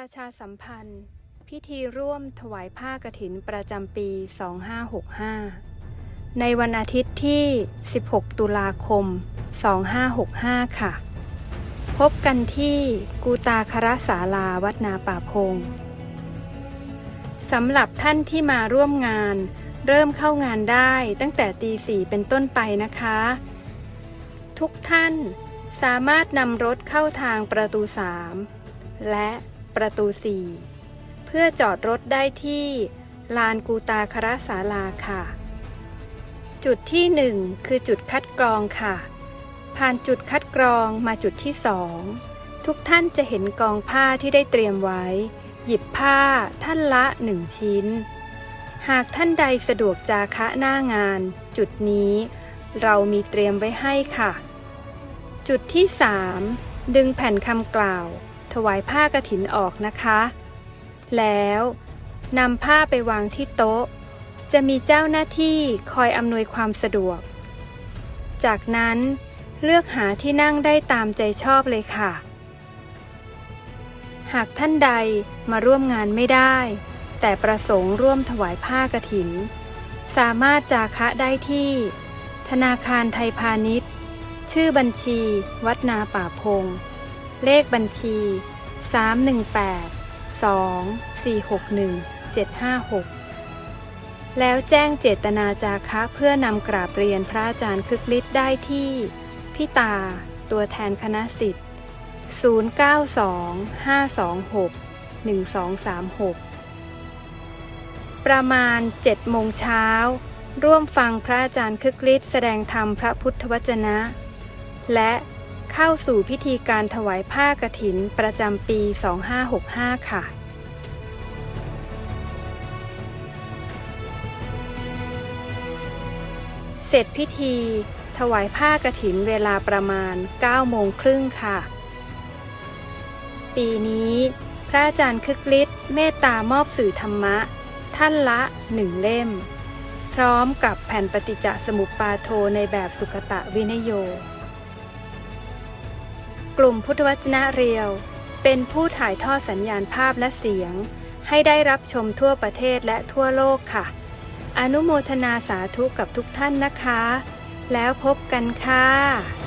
ประชาสัมพันธ์ พิธีร่วมถวายผ้ากฐินประจำปี 2565 ในวันอาทิตย์ที่ 16 ตุลาคม 2565 ค่ะ พบกันที่กูตาครศาลาวัดนาป่าพงสำหรับท่านที่มาร่วมงาน เริ่มเข้างานได้ตั้งแต่ตีสี่เป็นต้นไปนะคะ ทุกท่านสามารถนำรถเข้าทางประตู 3 และ ประตู4เพื่อจอดรถได้ที่ลานกูตาครศาลาค่ะ จุดที่1คือจุดคัดกรองค่ะ ผ่านจุดคัดกรองมาจุดที่2ทุกท่านจะเห็นกองผ้าที่ได้เตรียมไว้ หยิบผ้าท่านละหนึ่งชิ้น หากท่านใดสะดวกจาคะหน้างาน จุดนี้เรามีเตรียมไว้ให้ค่ะ จุดที่ 3 ดึงแผ่นคำกล่าว ถวายผ้ากฐินออกนะคะ แล้วนำผ้าไปวางที่โต๊ะ จะมีเจ้าหน้าที่คอยอำนวยความสะดวก จากนั้นเลือกหาที่นั่งได้ตามใจชอบเลยค่ะ หากท่านใดมาร่วมงานไม่ได้ แต่ประสงค์ร่วมถวายผ้ากฐิน สามารถจาคะได้ที่ ธนาคารไทยพาณิชย์ ชื่อบัญชี วัดนาป่าพง เลขบัญชี 318 2461 756 แล้วแจ้งเจตนาจาคะเพื่อนำกราบเรียนพระอาจารย์คึกฤทธิ์ได้ที่ พี่ตา ตัวแทนคณะสิทธิ์ 0925261236 ประมาณ 7 โมงเช้า ร่วมฟังพระอาจารย์คึกฤทธิ์แสดงธรรมพระพุทธวจนะ และ เข้าสู่พิธีการถวายผ้ากฐินประจำปี 2565 ค่ะเสร็จพิธี ถวายผ้ากฐินเวลาประมาณ 9 โมงครึ่งค่ะ ปีนี้ พระอาจารย์คึกฤทธิ์เมตตามอบสื่อธรรมะ ท่านละหนึ่งเล่ม พร้อมกับแผ่นปฏิจจสมุปปาโทในแบบสุขตะวินโย กลุ่มพุทธวจนะเรียว เป็นผู้ถ่ายทอดสัญญาณภาพและเสียง ให้ได้รับชมทั่วประเทศและทั่วโลกค่ะ อนุโมทนาสาธุกับทุกท่านนะคะ แล้วพบกันค่ะ